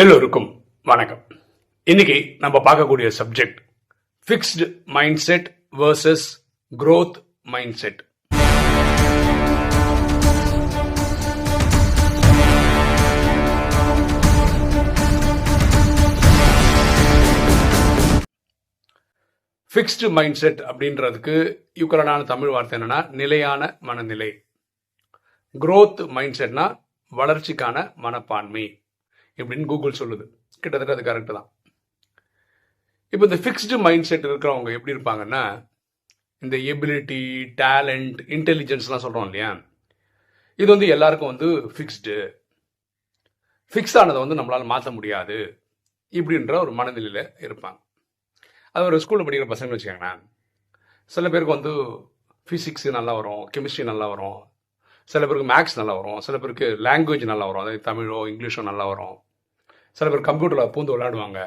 எல்லோருக்கும் வணக்கம். இன்னைக்கு நம்ம பார்க்கக்கூடிய subject fixed mind set versus growth mind set fixed mind set அப்படின்றதுக்கு யூக்கரனான தமிழ் வார்த்தை என்னன்னா நிலையான மனநிலை. குரோத் மைண்ட் செட்னா வளர்ச்சிக்கான மனப்பான்மை. இப்படின்னு கூகுள் சொல்லுது. கிட்டத்தட்ட அது கரெக்டு தான். இப்போ இந்த ஃபிக்ஸ்டு மைண்ட் செட் இருக்கிறவங்க எப்படி இருப்பாங்கன்னா இந்த எபிலிட்டி டேலண்ட் இன்டெலிஜென்ஸ்லாம் சொல்கிறோம் இல்லையா? இது வந்து எல்லாருக்கும் வந்து ஃபிக்ஸ்டு ஃபிக்ஸ் ஆனதை வந்து நம்மளால் மாற்ற முடியாது. இப்படின்ற ஒரு மனநிலையில் இருப்பாங்க. அது ஒரு ஸ்கூலில் படிக்கிற பசங்க வச்சுக்கோங்களேன். சில பேருக்கு வந்து ஃபிசிக்ஸ் நல்லா வரும் கெமிஸ்ட்ரி நல்லா வரும். சில பேருக்கு மேக்ஸ் நல்லா வரும். சில பேருக்கு லாங்குவேஜ் நல்லா வரும். அதாவது தமிழோ இங்கிலீஷோ நல்லா வரும். சில பேர் கம்ப்யூட்டரில் பூந்து விளையாடுவாங்க.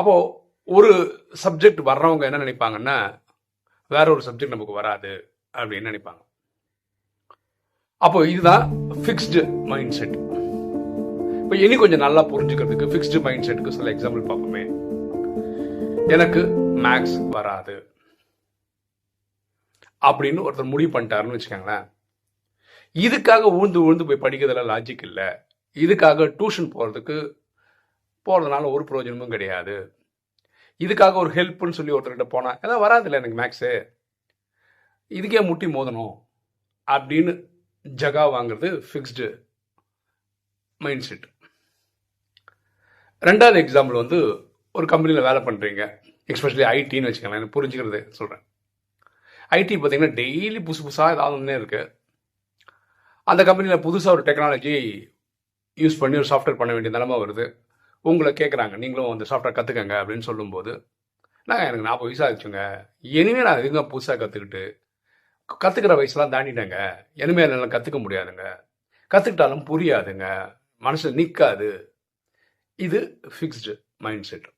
அப்போது ஒரு சப்ஜெக்ட் வர்றவங்க என்ன நினைப்பாங்கன்னா வேற ஒரு சப்ஜெக்ட் நமக்கு வராது அப்படின்னு நினைப்பாங்க. அப்போ இதுதான் ஃபிக்ஸ்டு மைண்ட் செட் இப்போ இனி கொஞ்சம் நல்லா புரிஞ்சுக்கிறதுக்கு ஃபிக்ஸ்டு மைண்ட் செட்டுக்கு சில எக்ஸாம்பிள் பார்ப்போமே. எனக்கு மேக்ஸ் வராது. அப்படின்னு ஒருத்தர் முடிவு பண்ணிட்டாருன்னு வச்சுக்கோங்களேன். இதுக்காக உழுந்து உழுந்து போய் படிக்கிறதுல லாஜிக் இல்லை. இதுக்காக டியூஷன் போகிறதுக்கு போகிறதுனால ஒரு பிரயோஜனமும் கிடையாது. இதுக்காக ஒரு ஹெல்ப்னு சொல்லி ஒருத்தர்கிட்ட போனால் எதாவது வராதில்ல எனக்கு மேக்ஸு இதுக்கே முட்டி மோதணும். அப்படின்னு ஜகா வாங்குறது ஃபிக்ஸ்டு மைண்ட் செட் ரெண்டாவது எக்ஸாம்பிள் வந்து ஒரு கம்பெனியில் வேலை பண்ணுறீங்க எஸ்பெஷலி ஐடின்னு வச்சுக்கோங்களேன் எனக்கு புரிஞ்சுக்கிறது சொல்கிறேன் ஐடி பார்த்தீங்கன்னா டெய்லி புதுசு புதுசாக ஏதாவது ஒன்றே இருக்குது அந்த கம்பெனியில் புதுசாக ஒரு டெக்னாலஜி யூஸ் பண்ணி ஒரு சாஃப்ட்வேர் பண்ண வேண்டிய நிலமை வருது. உங்களை கேட்குறாங்க நீங்களும் அந்த சாஃப்ட்வேர் கற்றுக்கங்க அப்படின்னு சொல்லும்போது நாங்கள் எனக்கு நாற்பது வயசு ஆச்சுங்க இனிமேல் நான் எதுங்க புதுசாக கற்றுக்கிட்டு கற்றுக்கிற வயசுலாம் தாண்டிட்டேங்க. இனிமேல் என்னால் கற்றுக்க முடியாதுங்க. கற்றுக்கிட்டாலும் புரியாதுங்க. மனசில் நிற்காது இது ஃபிக்ஸ்டு மைண்ட் செட்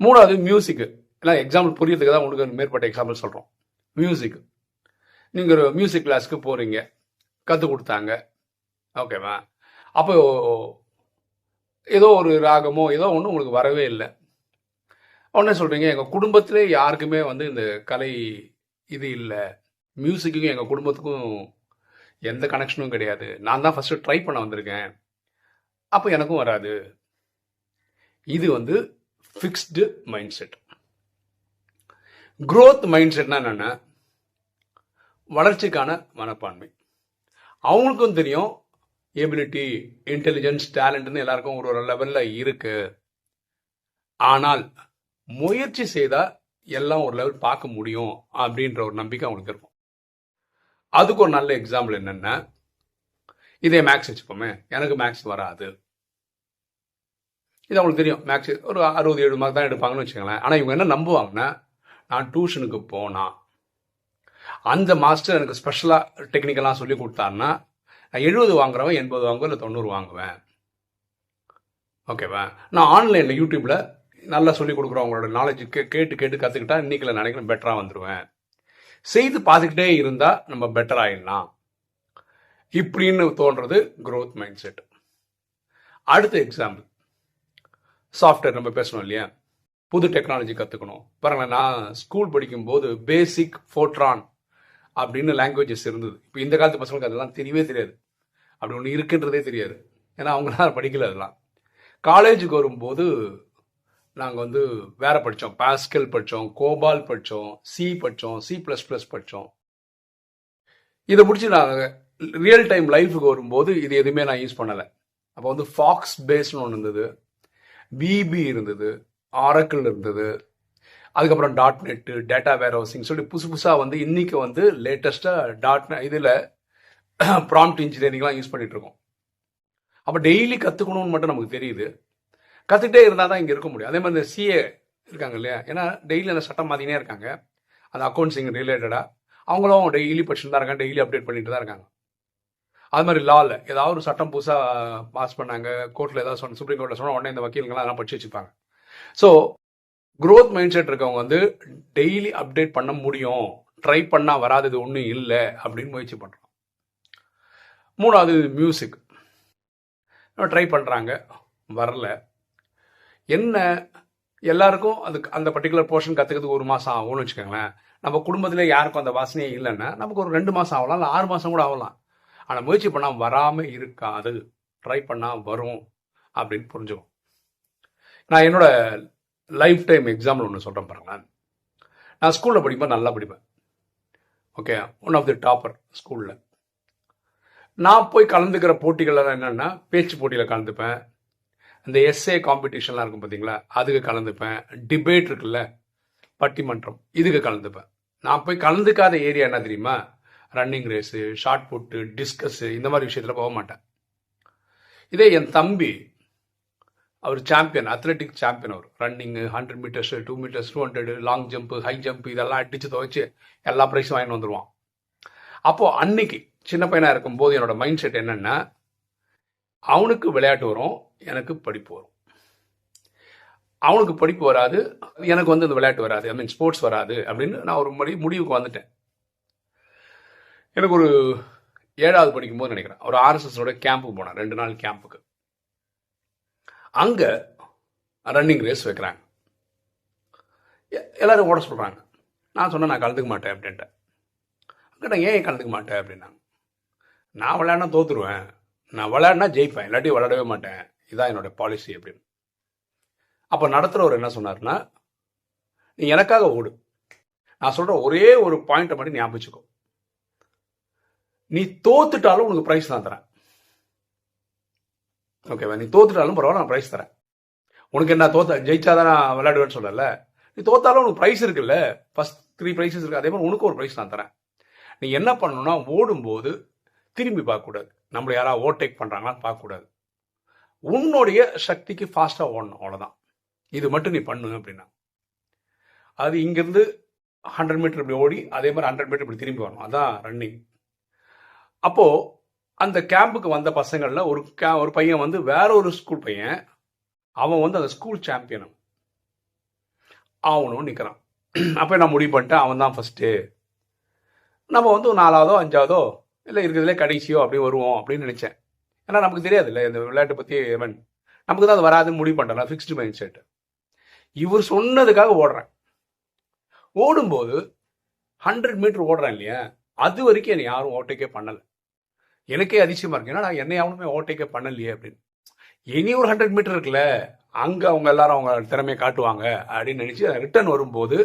மூணாவது மியூசிக்கு எல்லாம் எக்ஸாம்பிள் புரியறதுக்கு தான் உங்களுக்கு மேற்பட்ட எக்ஸாம்பிள் சொல்கிறோம் மியூசிக் நீங்கள் ஒரு மியூசிக் கிளாஸ்க்கு போகிறீங்க கற்றுக் கொடுத்தாங்க. ஓகேவா அப்போ ஏதோ ஒரு ராகமோ ஏதோ ஒன்று உங்களுக்கு வரவே இல்லை. உடனே சொல்கிறீங்க எங்கள் குடும்பத்திலே யாருக்குமே வந்து இந்த கலை இது இல்லை. மியூசிக்குக்கும் எங்கள் குடும்பத்துக்கும் எந்த கனெக்ஷனும் கிடையாது. நான் தான் ஃபஸ்ட்டு ட்ரை பண்ண வந்திருக்கேன். அப்போ எனக்கும் வராது. இது வந்து fixed mind set growth mind செட்னா என்னென்னா வளர்ச்சிக்கான மனப்பான்மை. அவங்களுக்கும் தெரியும் எபிலிட்டி இன்டெலிஜென்ஸ் டேலண்ட்னு எல்லாருக்கும் ஒரு ஒரு லெவலில் இருக்கு. ஆனால் முயற்சி செய்தால் எல்லாம் ஒரு லெவல் பார்க்க முடியும் அப்படின்ற ஒரு நம்பிக்கை அவங்களுக்கு இருக்கும். அதுக்கு ஒரு நல்ல எக்ஸாம்பிள் என்னென்னா இதே மேக்ஸ் வச்சுப்போமே எனக்கு மேக்ஸ் வராது. இது அவங்களுக்கு தெரியும் மேக்ஸ் ஒரு அறுபது ஏழு மார்க் தான் எடுப்பாங்கன்னு வச்சுக்கோங்களேன். ஆனால் இவங்க என்ன நம்புவாங்கன்னா நான் டியூஷனுக்கு போனால் அந்த மாஸ்டர் எனக்கு ஸ்பெஷலாக டெக்னிக்கலாக சொல்லி கொடுத்தாருன்னா நான் எழுபது வாங்குறவன் எண்பது வாங்குவேன் இல்லை தொண்ணூறு வாங்குவேன். ஓகேவா நான் ஆன்லைனில் யூடியூப்பில் நல்லா சொல்லி கொடுக்குறவங்களோட நாலேஜ் கே கேட்டு கேட்டு கற்றுக்கிட்டா இன்றைக்கில் நினைக்கிறேன் பெட்டராக வந்துடுவேன் செய்து பார்த்துக்கிட்டே இருந்தால் நம்ம பெட்டர் ஆகிடலாம் இப்படின்னு தோன்றது க்ரோத் மைண்ட் செட் அடுத்த எக்ஸாம்பிள் சாஃப்ட்வேர் நம்ம பேசணும் இல்லையா? புது டெக்னாலஜி கற்றுக்கணும் பாருங்களேன் நான் ஸ்கூல் படிக்கும்போது பேசிக் ஃபோட்ரான் அப்படின்னு லாங்குவேஜஸ் இருந்தது. இப்போ இந்த காலத்து பசங்களுக்கு அதெல்லாம் தெரியவே தெரியாது. அப்படி ஒன்று இருக்குன்றதே தெரியாது. ஏன்னா அவங்களாம் படிக்கல அதெல்லாம். காலேஜுக்கு வரும்போது நாங்கள் வந்து வேற படித்தோம் பாஸ்கல் படித்தோம் கோபால் படித்தோம் சி படித்தோம் சி ப்ளஸ் ப்ளஸ் படித்தோம் இதை முடிச்சு நாங்கள் ரியல் டைம் லைஃபுக்கு வரும்போது இது எதுவுமே நான் யூஸ் பண்ணலை. அப்போ வந்து ஃபாக்ஸ் பேஸ்னு ஒன்று இருந்தது. பிபி இருந்தது. ஆரக்கிள் இருந்தது. அதுக்கப்புறம். Dot net data warehousing சொல்லி புதுசு புதுசாக வந்து இன்னைக்கு வந்து லேட்டஸ்ட்டாக டாட் இதில் ப்ராம்ப்ட் இன்ஜினியரிங்லாம் யூஸ் பண்ணிகிட்ருக்கோம் இருக்கோம். அப்போ டெய்லி கற்றுக்கணும்னு மட்டும் நமக்கு தெரியுது. கற்றுக்கிட்டே இருந்தால் தான் இங்கே இருக்க முடியும். அதே மாதிரி இந்த சிஏ இருக்காங்க இல்லையா? ஏன்னா டெய்லி அந்த சட்டம் மாதிரினே இருக்காங்க. அந்த அக்கௌண்ட்ஸிங் ரிலேட்டடாக அவங்களும் டெய்லி படிச்சுட்டு தான் இருக்காங்க. டெய்லி அப்டேட் பண்ணிட்டு தான் இருக்காங்க. அது மாதிரி லாவில் ஏதாவது ஒரு சட்டம் புதுசாக பாஸ் பண்ணாங்க. கோர்ட்டில் ஏதாவது சொன்ன சுப்ரீம் கோர்ட்டில் சொன்னால் உடனே இந்த வக்கீலுங்களாம் அதெல்லாம் படிச்சு வச்சுப்பாங்க. ஸோ க்ரோத் மைண்ட் செட் இருக்கவங்க வந்து டெய்லி அப்டேட் பண்ண முடியும். ட்ரை பண்ணால் வராதது ஒன்றும் இல்லை அப்படின்னு முயற்சி பண்ணுறோம் மூணாவது மியூசிக் ட்ரை பண்ணுறாங்க வரல. என்ன? எல்லாருக்கும் அதுக்கு அந்த பர்டிகுலர் போர்ஷன் கற்றுக்கிறதுக்கு ஒரு மாதம் ஆகும்னு வச்சுக்கோங்களேன். நம்ம குடும்பத்தில் யாருக்கும் அந்த வாசனையே இல்லைன்னா நமக்கு ஒரு ரெண்டு மாதம் ஆகலாம் இல்லை ஆறு மாதம் கூட ஆகலாம். ஆனால் முயற்சி பண்ணால் வராமல் இருக்காது. ட்ரை பண்ணால் வரும் அப்படின்னு புரிஞ்சுக்கும் நான் என்னோட லைஃப் டைம் எக்ஸாம்பிள் ஒன்று சொல்கிறேன் பாருங்களேன் நான் ஸ்கூலில் படிக்கும்போது நல்லா படிப்பேன். Okay one of the topper ஸ்கூலில் நான் போய் கலந்துக்கிற போட்டிகள் என்னென்னா பேச்சு போட்டியில் கலந்துப்பேன். இந்த எஸ்ஏ காம்படிஷன்லாம் இருக்கும் பார்த்தீங்களா அதுக்கு கலந்துப்பேன். டிபேட் இருக்குல்ல பட்டிமன்றம் இதுக்கு கலந்துப்பேன். நான் போய் கலந்துக்காத ஏரியா என்ன தெரியுமா? Running race shot put discus இந்த மாதிரி விஷயத்தில் போக மாட்டேன். இதே என் தம்பி அவர் சாம்பியன் அத்லெட்டிக் சாம்பியன் அவர். Running hundred metres two metres two hundred long jump high jump இதெல்லாம் அடித்து துவைச்சு எல்லா ப்ரைஸும் வாங்கிட்டு வந்துடுவான் அப்போது அன்னைக்கு சின்ன பையனாக இருக்கும்போது என்னோட மைண்ட் செட் என்னென்னா அவனுக்கு விளையாட்டு வரும் எனக்கு படிப்பு வரும். அவனுக்கு படிப்பு வராது எனக்கு வந்து இந்த விளையாட்டு வராது ஐ மீன் ஸ்போர்ட்ஸ் வராது அப்படின்னு நான் ஒரு மடி முடிவுக்கு வந்துட்டேன். எனக்கு ஒரு ஏழாவது படிக்கும்போது நினைக்கிறேன். ஒரு ஆர்எஸ்எஸோட கேம்புக்கு போனேன் ரெண்டு நாள் கேம்புக்கு அங்கே ரன்னிங் ரேஸ் வைக்கிறாங்க. எ- ஓட சொல்கிறாங்க நான் சொன்னேன் நான் கலந்துக்க மாட்டேன் அப்படின்ட்டேன் அங்கே நான் ஏன் கலந்துக்க மாட்டேன்? அப்படின்னாங்க. நான் விளையாடினா தோற்றுருவேன் நான் விளையாடினா ஜெயிப்பேன். இல்லாட்டி விளையாடவே மாட்டேன். இதான் என்னோட பாலிசி அப்படின்னு. அப்போ நடத்துகிறவர் என்ன சொன்னார்னா நீ எனக்காக ஓடு. நான் சொல்கிற ஒரே ஒரு பாயிண்ட்டை மட்டும் ஞாபகம் நீ தோத்துட்டாலும் உனக்கு ப்ரைஸ் தான் தரேன். ஓகேவா நீ தோத்துட்டாலும் பரவாயில்ல நான் ப்ரைஸ் தரேன். உனக்கு என்ன தோத்த ஜெயிச்சாதான் நான் விளையாடுவேன்னு சொல்லல? நீ தோத்தாலும் உனக்கு ப்ரைஸ் இருக்குல்ல? ஃபர்ஸ்ட் த்ரீ ப்ரைஸஸ் இருக்கு அதே மாதிரி உனக்கு ஒரு ப்ரைஸ் நான் தரேன். நீ என்ன பண்ணணும்னா ஓடும்போது திரும்பி பார்க்கக்கூடாது. நம்மளை யாராவது ஓவர்டேக் பண்ணுறாங்களான்னு பார்க்கக்கூடாது. உன்னுடைய சக்திக்கு ஃபாஸ்ட்டாக ஓடணும் அவ்வளோதான் இது மட்டும் நீ பண்ணு அப்படின்னா. அது இங்கேருந்து ஹண்ட்ரட் மீட்டர் இப்படி ஓடி அதே மாதிரி ஹண்ட்ரட் மீட்டர் இப்படி திரும்பி வரணும். அதான் ரன்னிங் அப்போது அந்த கேம்புக்கு வந்த பசங்களில் ஒரு கே ஒரு பையன் வந்து வேற ஒரு ஸ்கூல் பையன். அவன் வந்து அந்த ஸ்கூல் சாம்பியன் அவனும் நிற்கிறான் அப்போ நான் முடிவு பண்ணிட்டேன்? அவன் தான் ஃபஸ்ட்டு நம்ம வந்து ஒரு நாலாவதோ அஞ்சாவதோ இல்லை இருக்கிறதுலே கடைசியோ அப்படி வருவோம் அப்படின்னு நினச்சேன். ஏன்னா நமக்கு தெரியாது இல்லை இந்த விளையாட்டை பற்றி எவன் நமக்கு தான் அது வராதுன்னு முடிவு பண்ணலாம் ஃபிக்ஸ்டு மைண்ட் செட்டு இவர் சொன்னதுக்காக ஓடுறேன். ஓடும்போது ஹண்ட்ரட் மீட்டர் ஓடுறேன் இல்லையா? அது வரைக்கும் என்னை யாரும் ஓட்டைக்கே பண்ணலை. எனக்கே அதிசயமா இருக்கு. ஏன்னா நான் என்னை அவனுமே ஓவர்டேக்கே பண்ணலையே அப்படின்னு. இனி ஒரு ஹண்ட்ரட் மீட்டர் இருக்குல்ல அங்கே அவங்க எல்லாரும் அவங்க திறமையை காட்டுவாங்க அப்படின்னு நினச்சி ரிட்டர்ன் வரும்போது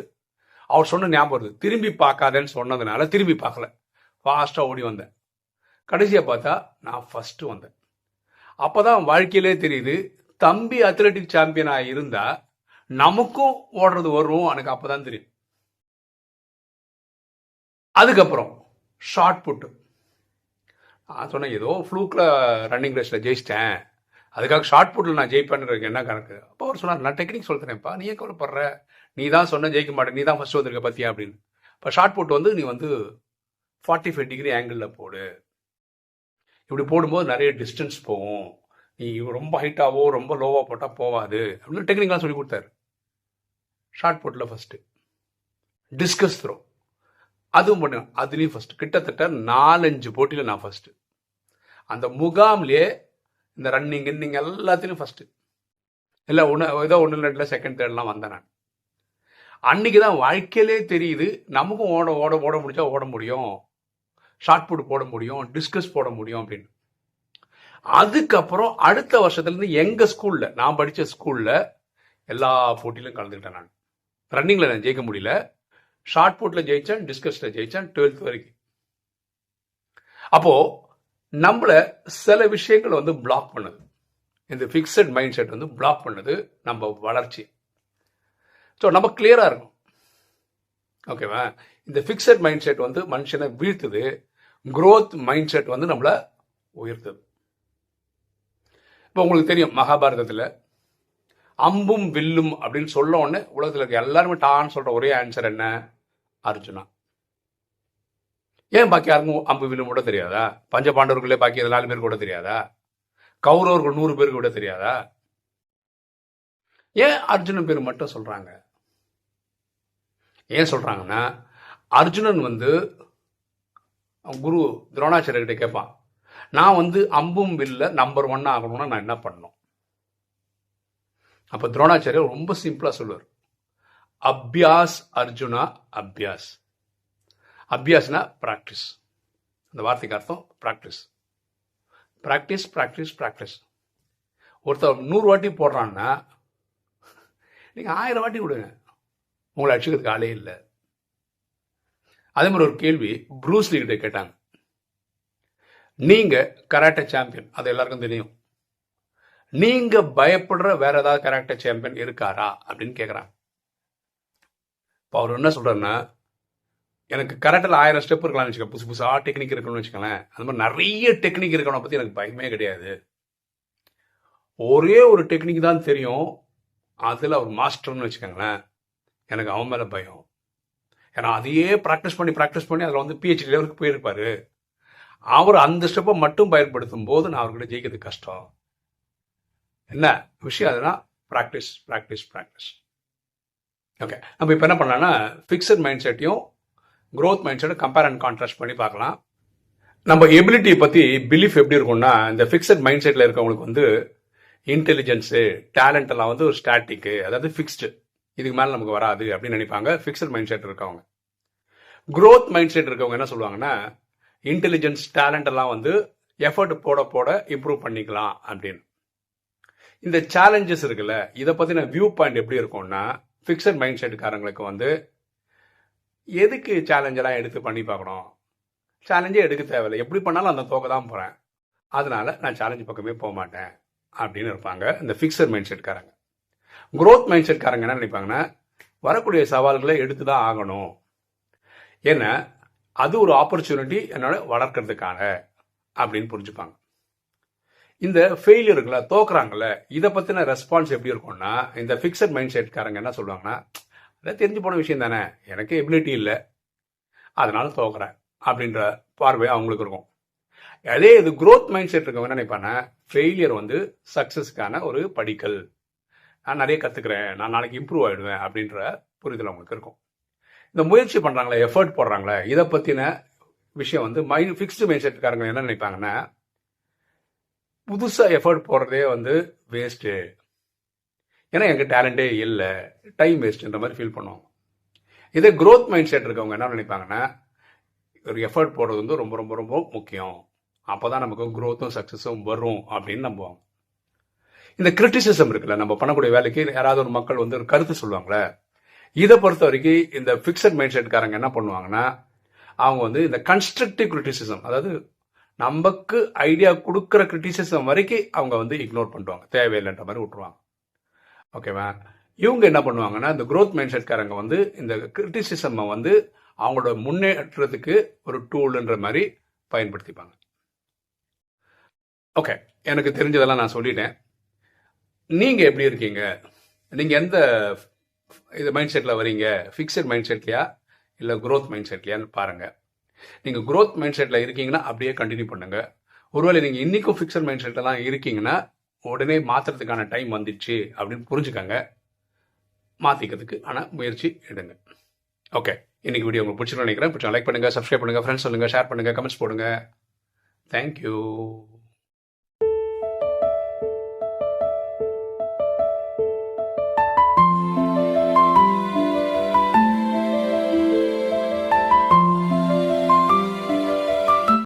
அவர் சொன்ன ஞாபகம் வருது. திரும்பி பார்க்காதேன்னு சொன்னதுனால திரும்பி பார்க்கல. ஃபாஸ்ட்டாக ஓடி வந்தேன். கடைசியாக பார்த்தா நான் ஃபஸ்ட்டு வந்தேன். அப்போ தான் வாழ்க்கையிலே தெரியுது தம்பி அத்லெட்டிக் சாம்பியனாக இருந்தால் நமக்கும் ஓடுறது வரும். எனக்கு அப்போ தான் தெரியும். அதுக்கப்புறம் ஷார்ட் புட்டு நான் சொன்னேன் ஏதோ ஃப்ளூக்கில் ரன்னிங் ரேஸில் ஜெயிச்சிட்டேன். அதுக்காக ஷார்ட் புட்டில் நான் ஜெயிப்பேன்னு என்ன கணக்கு? அப்போ அவர் சொன்னார் நான் டெக்னிக் சொல்கிறேன்ப்பா நீ ஏன் கவலைப்படுற? நீ தான் சொன்ன ஜெயிக்க மாட்டேன் நீ தான் ஃபஸ்ட்டு வந்திருக்க பார்த்தியா அப்படின்னு. இப்போ ஷார்ட் புட் வந்து நீ வந்து ஃபார்ட்டி ஃபைவ் டிகிரி ஆங்கிளில் போடு. இப்படி போடும்போது நிறைய டிஸ்டன்ஸ் போகும். நீ ரொம்ப ஹைட்டாவோ ரொம்ப லோவாக போட்டால் போகாது அப்படின்னு டெக்னிக்கெலாம் சொல்லி கொடுத்தாரு. ஷார்ட் புட்டில் ஃபஸ்ட்டு டிஸ்கஸ் த்ரோ அதுவும் பண்ணேன் அதுலேயும் ஃபஸ்ட்டு கிட்டத்தட்ட நாலஞ்சு போட்டியில் நான் ஃபஸ்ட்டு அந்த முகாம்லேயே இந்த ரன்னிங் இன்னிங் எல்லாத்துலேயும் ஃபஸ்ட்டு இல்லை ஒன்று ஏதோ ஒன்று ரெண்டில் செகண்ட் தேர்ட்லாம் வந்தேன் நான். அன்னைக்கு தான் வாழ்க்கையிலே தெரியுது நமக்கும் ஓட ஓட ஓட முடிச்சா ஓட முடியும். ஷார்ட் புட் போட முடியும் டிஸ்கஸ் போட முடியும் அப்படின்னு. அதுக்கப்புறம் அடுத்த வருஷத்துலேருந்து எங்கள் ஸ்கூலில் நான் படித்த ஸ்கூலில் எல்லா போட்டியிலும் கலந்துக்கிட்டேன் நான். ரன்னிங்கில் நான் ஜெயிக்க முடியல. ஷார்ட் புட்டில் ஜெயித்தேன் டிஸ்கஸில் ஜெயித்தேன் டுவெல்த் வரைக்கும். அப்போது நம்மளை சில விஷயங்கள் வந்து பிளாக் பண்ணுது. இந்த ஃபிக்ஸட் மைண்ட் செட் வந்து பிளாக் பண்ணுது நம்ம வளர்ச்சி. ஸோ நம்ம கிளியராக இருக்கும் ஓகேவா இந்த ஃபிக்ஸட் மைண்ட் செட் வந்து மனுஷனை வீழ்த்துது. குரோத் மைண்ட் செட் வந்து நம்மளை உயர்த்துது. இப்போ உங்களுக்கு தெரியும் மகாபாரதத்தில் அம்பும் வில்லும் அப்படின்னு சொல்ல உடனே உலகத்தில் இருக்க எல்லாருமே டான்னு சொல்கிற ஒரே ஆன்சர் என்ன? அர்ஜுனா. ஏன் பாக்கி யாருக்கும் அம்பு வில்லும் கூட தெரியாதா? பஞ்ச பாண்டவர்களே பாக்கி நாலு பேருக்கு கூட தெரியாதா? கௌரவர்கள் நூறு பேருக்கு கூட தெரியாதா? ஏன் அர்ஜுனன் பேர் மட்டும் சொல்றாங்க? ஏன் சொல்றாங்கன்னா அர்ஜுனன் வந்து குரு குரு துரோணாச்சாரியர்கிட்ட கேட்பான் நான் வந்து அம்பும் வில்ல நம்பர் ஒன் ஆகணும்னா நான் என்ன பண்ணும் அப்ப துரோணாச்சாரியர் ரொம்ப சிம்பிளா சொல்லுவார் அபியாஸ் அர்ஜுனா அபியாஸ். அபியாஸ்னா ப்ராக்டிஸ் அந்த வார்த்தைக்கு அர்த்தம் ப்ராக்டிஸ் ப்ராக்டிஸ் ப்ராக்டிஸ் ப்ராக்டிஸ் ஒருத்தர் நூறு வாட்டி போடுறான்னா நீங்கள் ஆயிரம் வாட்டி விடுங்க. உங்களை அடிச்சுக்கிறதுக்கு ஆளே இல்லை. அதே மாதிரி ஒரு கேள்வி ப்ரூஸ்லி கிட்ட கேட்டாங்க. நீங்கள் கராட்டே சாம்பியன் அது எல்லாருக்கும் தெரியும். நீங்கள் பயப்படுற வேற ஏதாவது கராட்டே சாம்பியன் இருக்காரா அப்படின்னு கேட்குறாங்க இப்போ அவர் என்ன சொல்கிறாருன்னா எனக்கு கராட்டில் ஆயிரம் ஸ்டெப் இருக்கலாம்னு வச்சுக்கோங்க புதுசு புதுசாக டெக்னிக் இருக்கணும்னு வச்சுக்கோங்களேன். அது மாதிரி நிறைய டெக்னிக் இருக்கணும் பற்றி எனக்கு பயமே கிடையாது. ஒரே ஒரு டெக்னிக் தான் தெரியும். அதில் அவர் மாஸ்டர்னு வச்சுக்கோங்களேன். எனக்கு அவன் மேலே பயம். ஏன்னா அதையே ப்ராக்டிஸ் பண்ணி ப்ராக்டிஸ் பண்ணி அதில் வந்து பிஹெச்டி லெவலுக்கு போயிருப்பார். அவர் அந்த ஸ்டெப்பை மட்டும் பயன்படுத்தும் போது நான் அவர்கிட்ட ஜெயிக்கிறது கஷ்டம். என்ன விஷயம் அதுனா ப்ராக்டிஸ் ப்ராக்டிஸ் ப்ராக்டிஸ் ஓகே நம்ம இப்போ என்ன பண்ணலாம்னா ஃபிக்ஸட் மைண்ட் செட்டையும் க்ரோத் மைண்ட் செட்டை கம்பேர் அண்ட் கான்ட்ராஸ்ட் பண்ணி பார்க்கலாம். நம்ம எபிலிட்டியை பற்றி பிலீஃப் எப்படி இருக்கும்னா இந்த ஃபிக்ஸட் மைண்ட் செட்டில் இருக்கவங்களுக்கு வந்து இன்டெலிஜென்ஸு டேலண்ட் எல்லாம் வந்து ஒரு ஸ்டாட்டிக்கு அதாவது ஃபிக்ஸ்டு இதுக்கு மேலே நமக்கு வராது அப்படின்னு நினைப்பாங்க ஃபிக்ஸட் மைண்ட் செட் இருக்கவங்க. க்ரோத் மைண்ட் செட் இருக்கவங்க என்ன சொல்லுவாங்கன்னா இன்டெலிஜென்ஸ் டேலண்ட் எல்லாம் வந்து எஃபர்ட் போட போட இம்ப்ரூவ் பண்ணிக்கலாம் அப்படின்னு. இந்த சேலஞ்சஸ் இருக்குல்ல இதை பற்றின வியூ பாயிண்ட் எப்படி இருக்கும்னா ஃபிக்ஸட் மைண்ட் செட்டுக்காரங்களுக்கு வந்து எதுக்கு சேலஞ்செல்லாம் எடுத்து பண்ணி பார்க்கணும்? சேலஞ்சே எடுக்க தேவையில்லை. எப்படி பண்ணாலும் அந்த தோக்க தான் போகிறேன் அதனால நான் சேலஞ்சு பக்கமே போக மாட்டேன். அப்படின்னு இருப்பாங்க இந்த ஃபிக்ஸட் மைண்ட் செட்காரங்க குரோத் மைண்ட் செட்காரங்க என்ன நினைப்பாங்கன்னா வரக்கூடிய சவால்களை எடுத்து தான் ஆகணும். ஏன்னா அது ஒரு ஆப்பர்ச்சுனிட்டி என்னோட வளர்க்கறதுக்கான அப்படின்னு புரிஞ்சுப்பாங்க. இந்த ஃபெயிலியருக்குல தோக்குறாங்கல்ல இதை பற்றின ரெஸ்பான்ஸ் எப்படி இருக்கும்னா இந்த ஃபிக்ஸட் மைண்ட் செட்காரங்க என்ன சொல்லுவாங்கன்னா அதான் தெரிஞ்சு போன விஷயம் தானே. எனக்கு எபிலிட்டி இல்லை. அதனால தோக்குறேன் அப்படின்ற பார்வை அவங்களுக்கு இருக்கும். அதே இது குரோத் மைண்ட் செட் இருக்கவங்க என்ன நினைப்பானா ஃபெயிலியர் வந்து சக்ஸஸ்க்கான ஒரு படிக்கல். நான் நிறைய கற்றுக்கிறேன் நான் நாளைக்கு இம்ப்ரூவ் ஆகிடுவேன் அப்படின்ற புரிதல் அவங்களுக்கு இருக்கும். இந்த முயற்சி பண்ணுறாங்களே எஃபர்ட் போடுறாங்களே இதை பற்றின விஷயம் வந்து மைண்ட் ஃபிக்ஸ்டு மைண்ட் செட்காரங்க என்ன நினைப்பாங்கன்னா புதுசாக எஃபர்ட் போடுறதே வந்து வேஸ்ட்டு ஏன்னா எனக்கு டேலண்டே இல்லை. டைம் வேஸ்ட்டுன்ற மாதிரி ஃபீல் பண்ணுவோம். இதே க்ரோத் மைண்ட் செட் இருக்கவங்க என்ன நினைப்பாங்கன்னா ஒரு எஃபர்ட் போடுறது வந்து ரொம்ப ரொம்ப ரொம்ப முக்கியம். அப்போ தான் நமக்கு க்ரோத்தும் சக்ஸஸும் வரும் அப்படின்னு நம்புவாங்க இந்த கிரிட்டிசிசம் இருக்குல்ல நம்ம பண்ணக்கூடிய வேலைக்கு யாராவது ஒரு மக்கள் வந்து ஒரு கருத்து சொல்லுவாங்களே இதை பொறுத்த வரைக்கும் இந்த ஃபிக்ஸட் மைண்ட் செட்காரங்க என்ன பண்ணுவாங்கன்னா அவங்க வந்து இந்த கன்ஸ்ட்ரக்டிவ் கிரிட்டிசிசம் அதாவது நமக்கு ஐடியா கொடுக்குற கிரிட்டிசிசம் வரைக்கும் அவங்க வந்து இக்னோர் பண்ணுவாங்க தேவையில்லைன்ற மாதிரி விட்டுருவாங்க. ஓகேவா இவங்க என்ன பண்ணுவாங்கன்னா இந்த க்ரோத் மைண்ட் செட்காரங்க வந்து இந்த கிரிட்டிசிசம்மை வந்து அவங்களோட முன்னேற்றத்துக்கு ஒரு டூல்ன்ற மாதிரி பயன்படுத்திப்பாங்க. ஓகே எனக்கு தெரிஞ்சதெல்லாம் நான் சொல்லிட்டேன். நீங்கள் எப்படி இருக்கீங்க? நீங்கள் எந்த இது மைண்ட் செட்டில் வரீங்க ஃபிக்ஸட் மைண்ட் செட்லையா இல்லை க்ரோத் மைண்ட் செட்லையான்னு பாருங்கள் நீங்கள் க்ரோத் மைண்ட் செட்டில் இருக்கீங்கன்னா அப்படியே கண்டினியூ பண்ணுங்கள் ஒருவேளை நீங்கள் இன்றைக்கும் ஃபிக்ஸட் மைண்ட் செட்டில் தான் இருக்கீங்கன்னா உடனே மாற்றுறதுக்கான டைம் வந்துடுச்சு அப்படின்னு புரிஞ்சுக்கங்க. மாற்றிக்கிறதுக்கு ஆனால் முயற்சி எடுங்க. ஓகே இன்னைக்கு வீடியோ உங்களுக்கு பிடிச்சிருன்னு நினைக்கிறேன். பிடிச்சா லைக் பண்ணுங்கள் சப்ஸ்கிரைப் பண்ணுங்கள் ஃப்ரெண்ட்ஸ் சொல்லுங்கள் ஷேர் பண்ணுங்கள் கமெண்ட்ஸ் போடுங்க. தேங்க்யூ